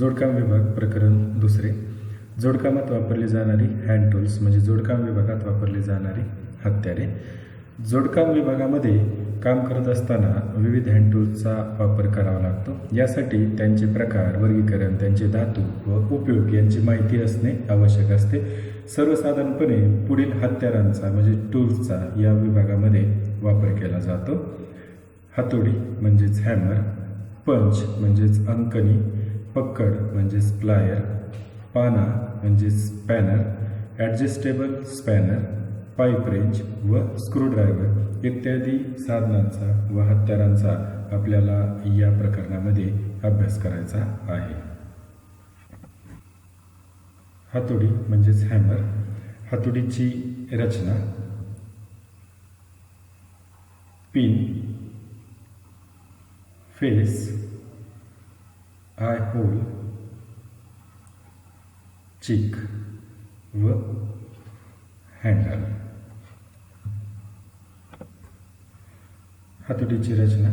जोडकाम विभाग प्रकरण दुसरे. जोडकामात वापरली जाणारी हँड टूल्स म्हणजे जोडकाम विभागात वापरली जाणारी हत्यारे. जोडकाम विभागामध्ये काम करत असताना विविध हँड टूल्सचा वापर करावा लागतो. यासाठी त्यांचे प्रकार वर्गीकरण त्यांचे धातू व उपयोग यांची माहिती असणे आवश्यक असते. सर्वसाधारणपणे पुढील हत्यारांचा म्हणजे टूल्सचा या विभागामध्ये वापर केला जातो. हातोडी म्हणजेच हॅमर पंच म्हणजेच अंकनी पक्कड म्हणजेच प्लायर पाना म्हणजेच spanner adjustable spanner pipe wrench व स्क्रूड्रायव्हर इत्यादी साधनांचा व हत्यारांचा आपल्याला या प्रकरणामध्ये अभ्यास करायचा आहे. हातोडी म्हणजेच हॅमर हातोडीची रचना. Peen face eye hole cheek व हँडल. हातोडीची रचना.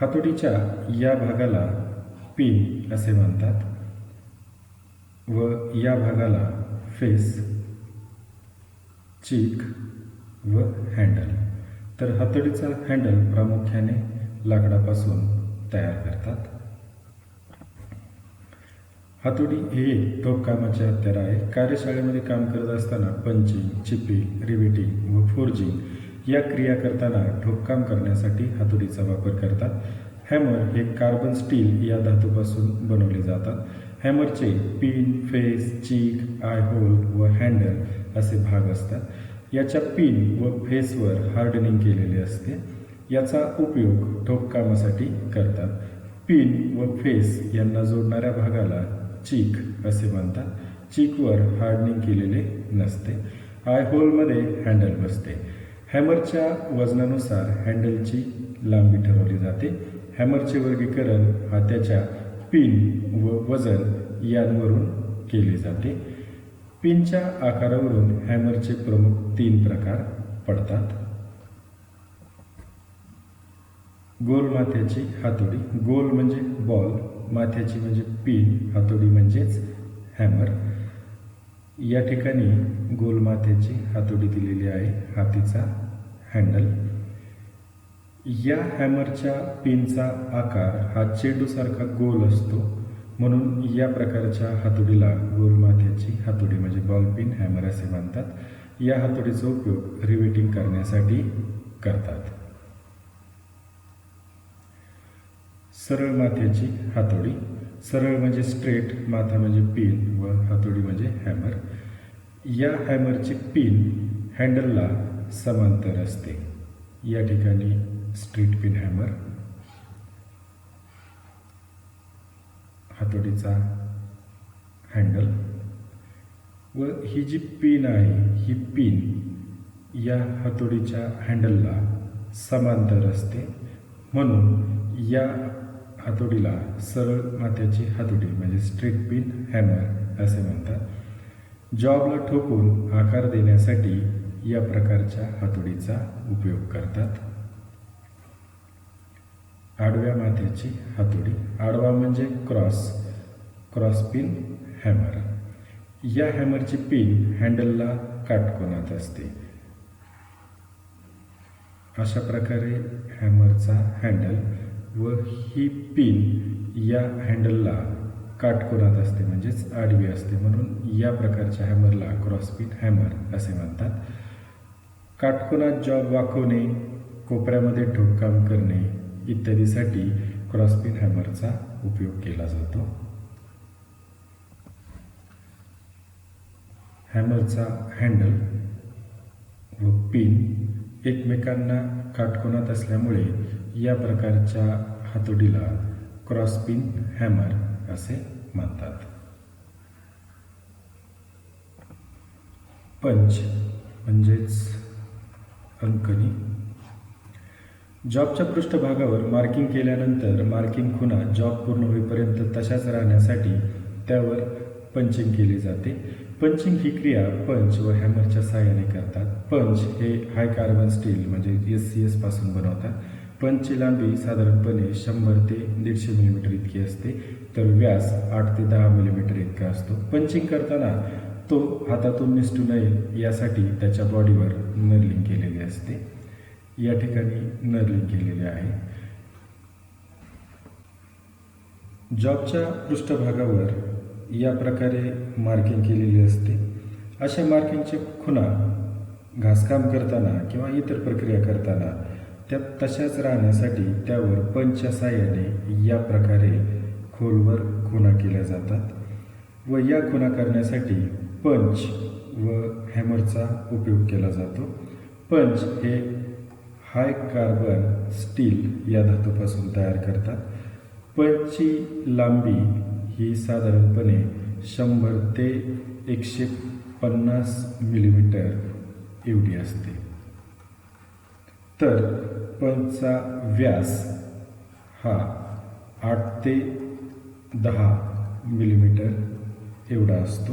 हातोडीच्या या भागाला पिन असे म्हणतात व या भागाला फेस चीक व हँडल. तर हातोडीचा हँडल प्रामुख्याने लाकडापासून तयार करतात. हातोडी हे एक हत्यार आहे. कार्यशाळेमध्ये काम करत असताना पंचिंग चिपिंग रिव्हिटिंग व फोर्जिंग या क्रिया करताना ठोककाम करण्यासाठी हातोडीचा वापर करतात. हॅमर हे कार्बन स्टील या धातूपासून बनवले जातात. हॅमरचे peen face cheek eye hole व हँडल असे भाग असतात. याच्या पिन व फेसवर हार्डनिंग केलेले असते. याचा उपयोग ठोककामासाठी करतात. पिन व फेस यांना जोडणाऱ्या भागाला चीक असे म्हणतात. चीकवर हार्डनिंग केलेले नसते. आय होलमध्ये हँडल बसते. हॅमरच्या वजनानुसार हँडलची लांबी ठरवली जाते. हॅमरचे वर्गीकरण हाताच्या पिन व वजन यांवरून केले जाते. पिनच्या आकारावरून हॅमरचे प्रमुख तीन प्रकार पडतात. गोल माथ्याची हातोडी. गोल म्हणजे बॉल. माथ्याची म्हणजे पिन हातोडी म्हणजेच हॅमर या ठिकाणी गोल माथ्याची हातोडी दिलेली आहे हातीचा हँडल या हॅमरच्या पिनचा आकार हा चेंडूसारखा गोल असतो. म्हणून या प्रकारच्या हातोडीला गोल माथ्याची हातोडी म्हणजे बॉल पिन हॅमर असे म्हणतात. या हातोडीचा उपयोग रिवेटिंग करण्यासाठी करतात. सरळ माथ्याची हातोडी. सरळ म्हणजे स्ट्रेट माथा म्हणजे पिन व हातोडी म्हणजे हॅमर या हॅमरची पिन हँडलला समांतर असते. या ठिकाणी स्ट्रीट पिन हॅमर हातोडीचा हँडल व ही जी पिन आहे ही पिन या हातोडीच्या हँडलला समांतर असते. म्हणून या हातोडीला सरळ माथ्याची हातोडी म्हणजे स्ट्रेट पिन हॅमर असे म्हणतात. जॉबला ठोकून आकार देण्यासाठी या प्रकारच्या हातोडीचा उपयोग करतात. आडव्या माथ्याची हातोडी. आडवा म्हणजे क्रॉस क्रॉस पिन हॅमर. या हॅमरची पिन हँडलला काटकोनात असते. अशा प्रकारे हॅमरचा हँडल व ही पिन या हँडलला काटकोनात असते म्हणजेच आडवी असते. म्हणून या प्रकारच्या हॅमरला क्रॉस पिन हॅमर असे म्हणतात. काटकोनात जॉब वाकवणे कोपऱ्यामध्ये ठोककाम करणे इत्यादीसाठी क्रॉसपिन हॅमरचा उपयोग केला जातो. हॅमरचा हँडल व पिन एकमेकांना काटकोनात असल्यामुळे या प्रकारच्या हातोडीला क्रॉसपिन हॅमर असे म्हणतात. पंच म्हणजेच अंकनी. जॉबच्या पृष्ठभागावर मार्किंग केल्यानंतर मार्किंग खुणा जॉब पूर्ण होईपर्यंत तशाच राहण्यासाठी त्यावर पंचिंग केले जाते. पंचिंग ही क्रिया पंच व हॅमरच्या सहाय्याने करतात. पंच हे हाय कार्बन स्टील म्हणजे एस सी एसपासून बनवतात. पंचची लांबी साधारणपणे शंभर ते दीडशे मिलीमीटर इतकी असते तर व्यास आठ ते दहा मिलीमीटर इतका असतो. पंचिंग करताना तो हातातून निसटू नये यासाठी त्याच्या बॉडीवर नर्लिंग केलेली असते. या ठिकाणी नर्लिंग केलेले आहे. जॉबच्या पृष्ठभागावर या प्रकारे मार्किंग केलेली असते. अशा मार्किंगचे खुणा घासकाम करताना किंवा इतर प्रक्रिया करताना त्या तशाच राहण्यासाठी त्यावर पंचच्या साह्याने या प्रकारे खोलवर खुणा केल्या जातात. व या खुणा करण्यासाठी पंच व हॅमरचा उपयोग केला जातो. पंच हे हाय कार्बन स्टील या धातूपासून तयार करतात. पंचची लांबी ही साधारणपणे शंभर ते एकशे पन्नास मिलीमीटर एवढी असते. तर पंचचा व्यास हा आठ ते दहा मिलीमीटर एवढा असतो.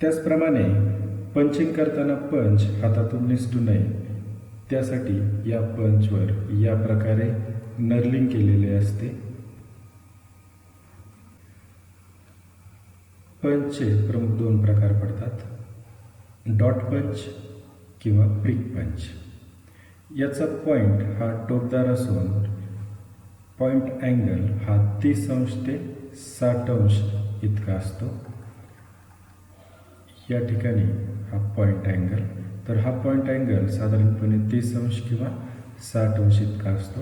त्याचप्रमाणे पंचिंग करताना पंच हातातून निसटू नये. त्यासाठी या पंचवर या प्रकारे नर्लिंग केलेले असते. पंचचे प्रमुख दोन प्रकार पडतात. डॉट पंच किंवा प्रिक पंच. याचा पॉईंट हा टोकदार असून पॉईंट अँगल हा तीस अंश ते साठ अंश इतका असतो. या ठिकाणी हा पॉईंट अँगल तर हा पॉईंट अँगल साधारणपणे तीस अंश किंवा साठ अंश इतका असतो.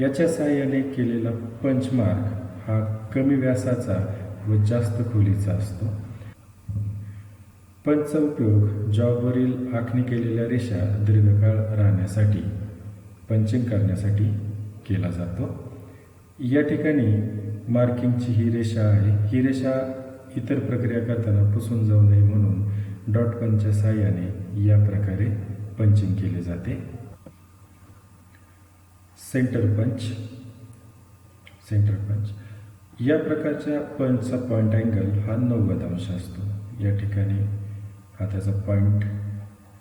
याच्या सहाय्याने केलेला पंचमार्क हा कमी व्यासाचा व जास्त खोलीचा असतो. पंचचा उपयोग जॉबवरील आखणी केलेल्या रेषा दीर्घकाळ राहण्यासाठी पंचिंग करण्यासाठी केला जातो. या ठिकाणी मार्किंगची ही रेषा आहे. ही रेषा इतर प्रक्रिया करताना पुसून जाऊ नये म्हणून डॉट पंचच्या साह्याने या प्रकारे पंचिंग केले जाते. सेंटर पंच सेंटर पंच. या प्रकारच्या पंचचा पॉईंट अँगल हा नव्वद अंश असतो. या ठिकाणी हा त्याचा पॉईंट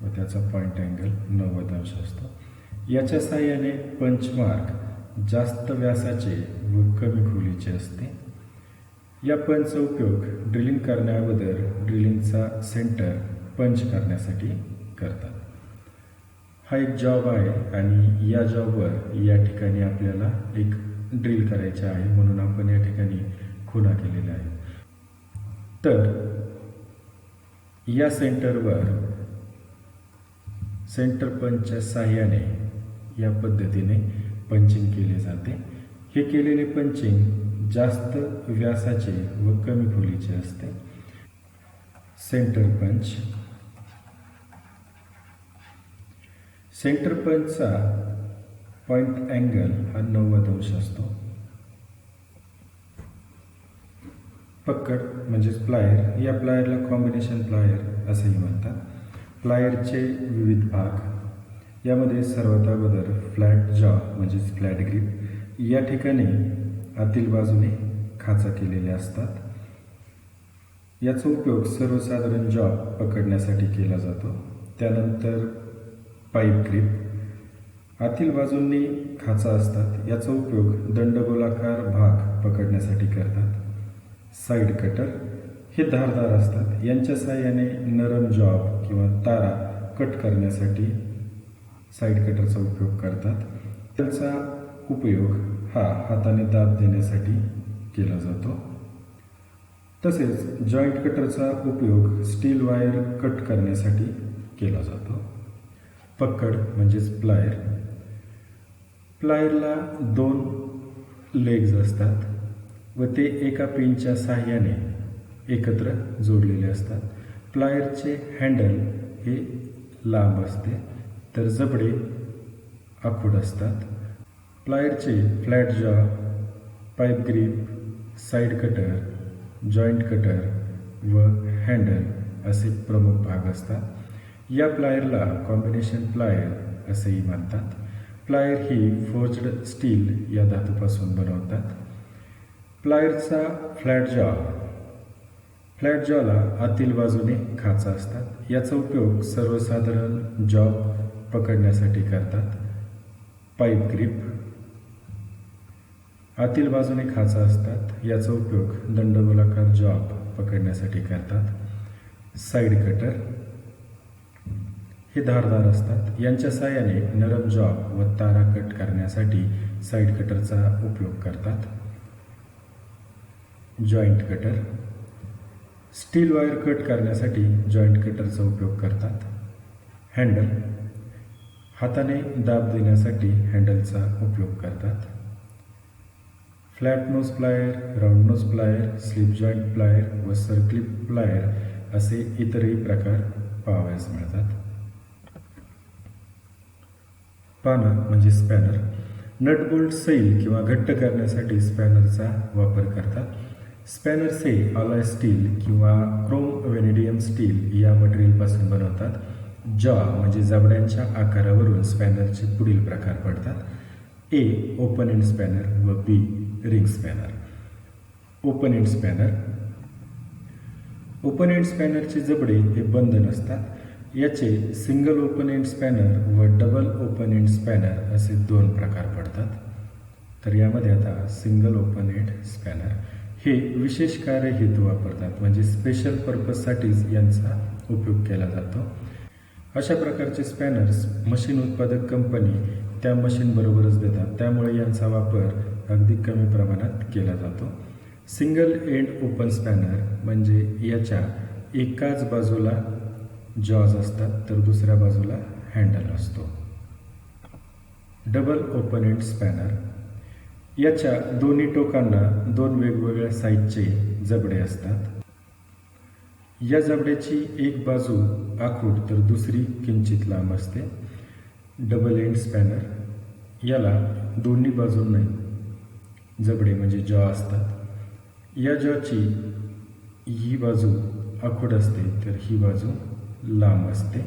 व त्याचा पॉईंट अँगल नव्वद अंश असतो. याच्या साह्याने पंचमार्क जास्त व्यासाचे व कमी खोलीचे असते. या पंचचा उपयोग ड्रिलिंग करण्याअगोदर ड्रिलिंगचा सेंटर पंच करण्यासाठी करतात. हा एक जॉब आहे आणि या जॉबवर या ठिकाणी आपल्याला एक ड्रिल करायचे आहे म्हणून आपण या ठिकाणी खुणा केलेल्या आहेत तर या सेंटरवर सेंटर पंचच्या साह्याने या पद्धतीने पंचिंग केले जाते. हे केलेले पंचिंग जास्त व्यासाचे व कमी खोलीचे असते. सेंटर पंच. सेंटर पंचचा पॉईंट अँगल हा नव्वद अंश असतो. पक्कड म्हणजेच प्लायर या प्लायरला कॉम्बिनेशन प्लायर असंही म्हणतात. प्लायरचे विविध भाग यामध्ये सर्वात अगोदर फ्लॅट जॉ म्हणजेच फ्लॅट ग्रीप या ठिकाणी आतील बाजूने खाचा केलेले असतात. याचा उपयोग सर्वसाधारण जॉब पकडण्यासाठी केला जातो. त्यानंतर पाईप ग्रीप आतील बाजूंनी खाचा असतात. याचा उपयोग दंडगोलाकार भाग पकडण्यासाठी करतात. साईड कटर हे धारदार असतात. यांच्या साहाय्याने नरम जॉब किंवा तारा कट करण्यासाठी साईड कटरचा उपयोग करतात. त्याचा उपयोग हा हाताने दाब देण्यासाठी केला जातो. तसेच जॉईंट कटरचा उपयोग स्टील वायर कट करण्यासाठी केला जातो. पक्कड म्हणजेच प्लायर प्लायरला दोन लेग्ज असतात व ते एका पिनच्या साह्याने एकत्र जोडलेले असतात. प्लायरचे हँडल हे लांब असते तर जबडे आखूड असतात. प्लायरचे flat jaw pipe grip side cutter joint cutter व हँडल असे प्रमुख भाग असतात. या प्लायरला कॉम्बिनेशन प्लायर असेही म्हणतात. प्लायर ही फोर्ज्ड स्टील या धातूपासून बनवतात. प्लायरचा फ्लॅट जॉ. फ्लॅट जॉला आतील बाजूने खाचा असतात. याचा उपयोग सर्वसाधारण जॉब पकडण्यासाठी करतात. Pipe grip. आतील बाजूने खाचा असतात. याचा उपयोग दंडगोलाकार जॉब पकडण्यासाठी करतात. Side cutter. हे धारदार असतात. यांच्या साहाय्याने नरम जॉब व तारा कट करण्यासाठी साईड कटरचा उपयोग करतात. Joint cutter steel wire cut करण्यासाठी जॉईंट कटरचा उपयोग करतात. हँडल हाताने दाब देण्यासाठी हँडलचा उपयोग करतात. Flat nose plier round nose plier slip joint plier व सर्क्लिप प्लायर असे इतरही प्रकार पाहावयास मिळतात. पाना म्हणजे स्पॅनर नटबोल्ट सैल किंवा घट्ट करण्यासाठी स्पॅनरचा वापर करतात. स्पॅनर्स हे अलॉय स्टील किंवा क्रोम वेनेडियम स्टील या मटेरियलपासून बनवतात जॉ म्हणजे जबड्यांच्या आकारावरून स्पॅनरचे पुढील प्रकार पडतात. ए ओपन एंड स्पॅनर व B ring spanner open end spanner open end स्पॅनरचे जबडे हे बंद नसतात याचे सिंगल ओपन एंड स्पॅनर व डबल ओपन एंड स्पॅनर असे दोन प्रकार पडतात. तर यामध्ये आता सिंगल ओपन एंड स्पॅनर हे विशेष कार्य हेतू वापरतात म्हणजे स्पेशल पर्पजसाठीच यांचा उपयोग केला जातो. अशा प्रकारचे स्पॅनर्स मशीन उत्पादक कंपनी त्या मशीनबरोबरच देतात. त्यामुळे यांचा वापर अगदी कमी प्रमाणात केला जातो. सिंगल एंड ओपन स्पॅनर म्हणजे याच्या एकाच बाजूला जॉज असतात तर दुसऱ्या बाजूला हँडल असतो. डबल ओपन एंड स्पॅनर याच्या दोन्ही टोकांना दोन वेगवेगळ्या साईजचे जबडे असतात. या जबड्याची एक बाजू आखूड तर दुसरी किंचित लांब असते. डबल एंड स्पॅनर याला दोन्ही बाजूंनी जबडे म्हणजे जॉ असतात. या जॉची ही बाजू आखूड असते तर ही बाजू लांब असते.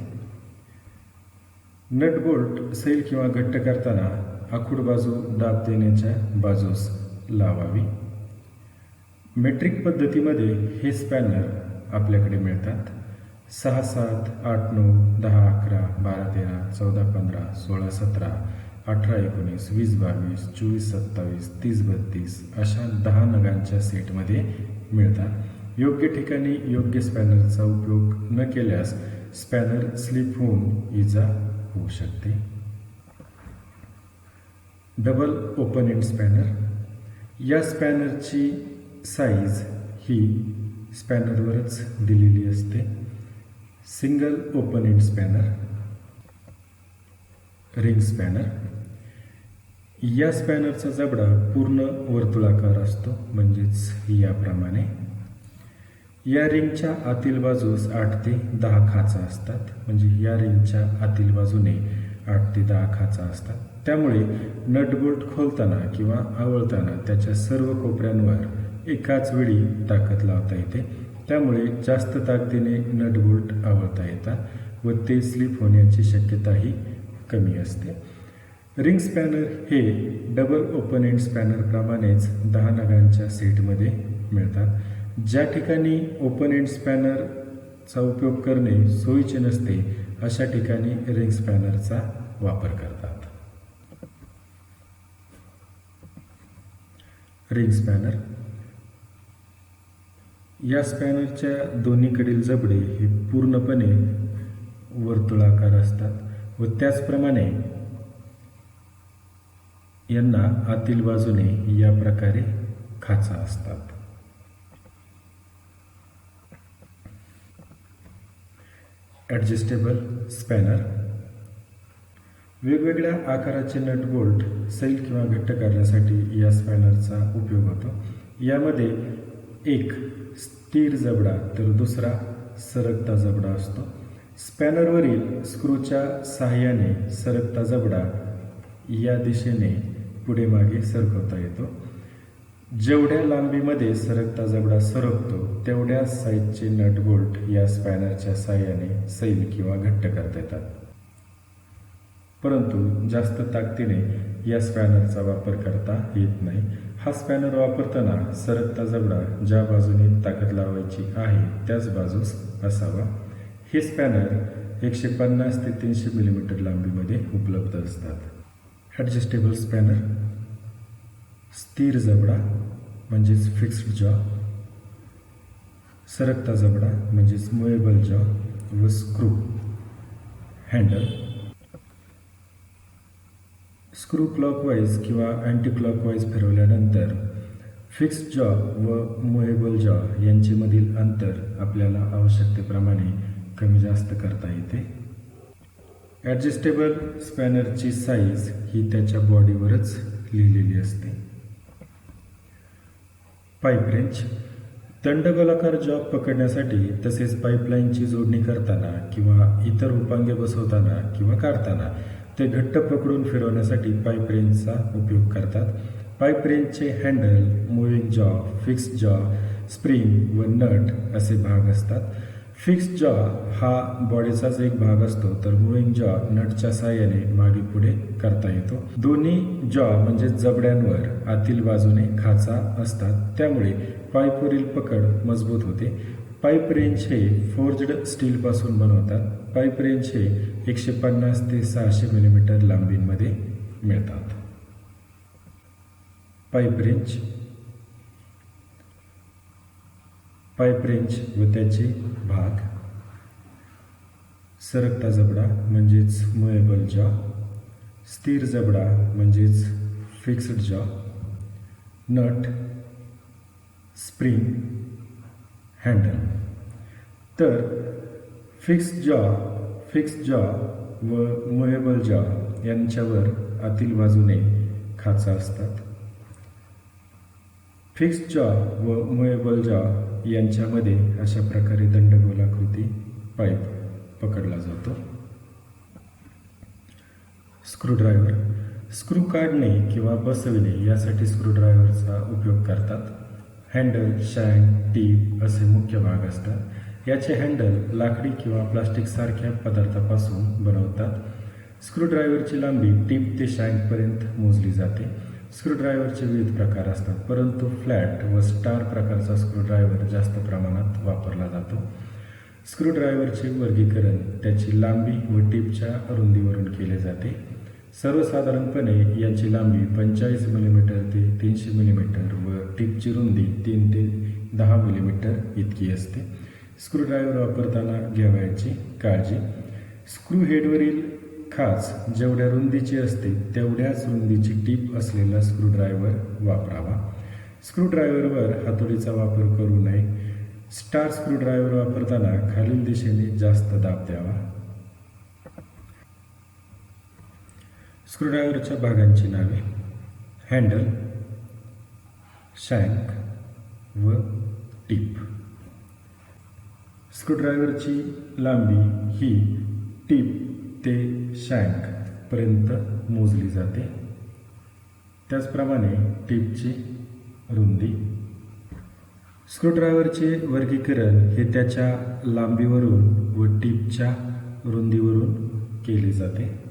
नट बोल्ट सैल किंवा घट्ट करताना आखूड बाजू दाब देण्याच्या बाजूस लावावी. मेट्रिक पद्धतीमध्ये हे स्पॅनर आपल्याकडे मिळतात. सहा सात आठ नऊ दहा अकरा बारा तेरा चौदा पंधरा सोळा सतरा अठरा एकोणीस वीस बावीस चोवीस सत्तावीस तीस बत्तीस अशा दहा नगांच्या सेटमध्ये मिळतात. योग्य ठिकाणी योग्य स्पॅनरचा उपयोग न केल्यास स्पॅनर स्लिप होऊन इजा होऊ शकते. डबल ओपन एंड स्पॅनर या स्पॅनरची साईज ही स्पॅनरवरच दिलेली असते. Single open end spanner ring spanner या स्पॅनरचा जबडा पूर्ण वर्तुळाकार असतो म्हणजेच याप्रमाणे. या रिंगच्या आतील बाजूस आठ ते दहा खाचा असतात. म्हणजे या रिंगच्या आतील बाजूने आठ ते दहा खाचा असतात. त्यामुळे नटबोल्ट खोलताना किंवा आवळताना त्याच्या सर्व कोपऱ्यांवर एकाच वेळी ताकद लावता येते. त्यामुळे जास्त ताकदीने नटबोल्ट आवळता येतात व ते स्लिप होण्याची शक्यताही कमी असते. रिंग स्पॅनर हे डबल ओपन एंड स्पॅनरप्रमाणेच दहा नगांच्या सेटमध्ये मिळतात. ज्या ठिकाणी ओपन एंड स्पॅनरचा उपयोग करणे सोयीचे नसते अशा ठिकाणी रिंग स्पॅनरचा वापर करतात. रिंग स्पॅनर या स्पॅनरच्या दोन्हीकडील जबडे हे पूर्णपणे वर्तुळाकार असतात व त्याचप्रमाणे यांना आतील बाजूने या प्रकारे खाचा असतात. ॲडजस्टेबल स्पॅनर वेगवेगळ्या आकाराचे नट बोल्ट सैल किंवा घट्ट करण्यासाठी या स्पॅनरचा उपयोग होतो. यामध्ये एक स्थिर जबडा तर दुसरा सरकता जबडा असतो. स्पॅनरवरील स्क्रूच्या सहाय्याने सरकता जबडा या दिशेने पुढे मागे सरकवता येतो. जेवढ्या लांबीमध्ये सरकता जबडा सरकतो तेवढ्या साईजचे नट बोल्ट या स्पॅनरच्या साह्याने सैल किंवा घट्ट करता येतात. परंतु जास्त ताकदीने या स्पॅनरचा वापर करता येत नाही. हा स्पॅनर वापरताना सरकता जबडा ज्या बाजूने ताकद लावायची आहे त्याच बाजूस असावा. हे स्पॅनर एकशे पन्नास ते तीनशे मिलीमीटर लांबीमध्ये उपलब्ध असतात. ॲडजस्टेबल स्पॅनर स्थिर जबडा म्हणजेच फिक्स्ड जॉ सरकता जबडा म्हणजेच मुएबल जॉ व स्क्रू हँडल स्क्रू क्लॉकवाईज किंवा अँटी क्लॉकवाईज फिरवल्यानंतर फिक्स्ड जॉ व मुएबल जॉ यांच्यामधील अंतर आपल्याला आवश्यकतेप्रमाणे कमी जास्त करता येते. ॲडजस्टेबल स्पॅनरची साईज ही त्याच्या बॉडीवरच लिहिलेली असते. पाईप रेंच दंडगोलाकार जॉब पकडण्यासाठी तसेच पाईपलाईनची जोडणी करताना किंवा इतर उपांगे बसवताना किंवा काढताना ते घट्ट पकडून फिरवण्यासाठी पाईप रेंजचा उपयोग करतात. Pipe रेंजचे handle moving jaw fix jaw spring व नट असे भाग असतात. फिक्स जॉ हा बॉडीचाच एक भाग असतो तर मुव्हिंग जॉ नटच्या साहाय्याने मागे पुढे करता येतो. दोन्ही जॉ म्हणजे जबड्यांवर आतील बाजूने खाचा असतात त्यामुळे पाईपवरील पकड मजबूत होते. पाईप रेंज हे फोर्जड स्टीलपासून बनवतात. पाईप रेंज हे एकशे पन्नास ते सहाशे मिलीमीटर लांबींमध्ये मिळतात. पाईप रेंज पाईप रेंज व त्याचे भाग. सरकता जबडा म्हणजेच मुएबल जॉ. स्थिर जबडा म्हणजेच fixed jaw. Nut spring handle. तर फिक्स जॉ फिक्स जॉ व मुएबल जॉ यांच्यावर आतील बाजूने खाचा असतात. फिक्स जॉ व मुएबल जॉ यांच्यामध्ये अशा प्रकारे दंडगोलाकृती पाईप पकडला जातो. स्क्रूड्रायव्हर. स्क्रू काढणे किंवा बसविणे यासाठी स्क्रूड्रायव्हरचा उपयोग करतात. हँडल शँक टीप असे मुख्य भाग असतात. याचे हँडल लाकडी किंवा प्लास्टिकसारख्या पदार्थापासून बनवतात. स्क्रूड्रायव्हरची लांबी टीप ते शँकपर्यंत मोजली जाते. स्क्रूड्रायव्हरचे विविध प्रकार असतात परंतु फ्लॅट व स्टार प्रकारचा स्क्रूड्रायव्हर जास्त प्रमाणात वापरला जातो. स्क्रूड्रायव्हरचे वर्गीकरण त्याची लांबी व टीपच्या रुंदीवरून केले जाते. सर्वसाधारणपणे याची लांबी पंचेचाळीस मिलीमीटर ते तीनशे मिलीमीटर व टीपची रुंदी तीन ते दहा मिलीमीटर इतकी असते. स्क्रूड्रायव्हर वापरताना घ्यावयाची काळजी. स्क्रू हेडवरील खाच जेवढ्या रुंदीची असते तेवढ्याच रुंदीची टीप असलेला स्क्रूड्रायव्हर वापरावा. स्क्रूड्रायव्हरवर हातोडीचा वापर करू नये. स्टार स्क्रूड्रायव्हर वापरताना खालील दिशेने जास्त दाब द्यावा. स्क्रूड्रायव्हरच्या भागांची नावे. हँडल शँक व टीप. स्क्रूड्रायव्हरची लांबी ही टीप ते शँकपर्यंत मोजली जाते. त्याचप्रमाणे टीपची रुंदी. स्क्रूड्रायव्हरचे वर्गीकरण हे त्याच्या लांबीवरून व टीपच्या रुंदीवरून केले जाते.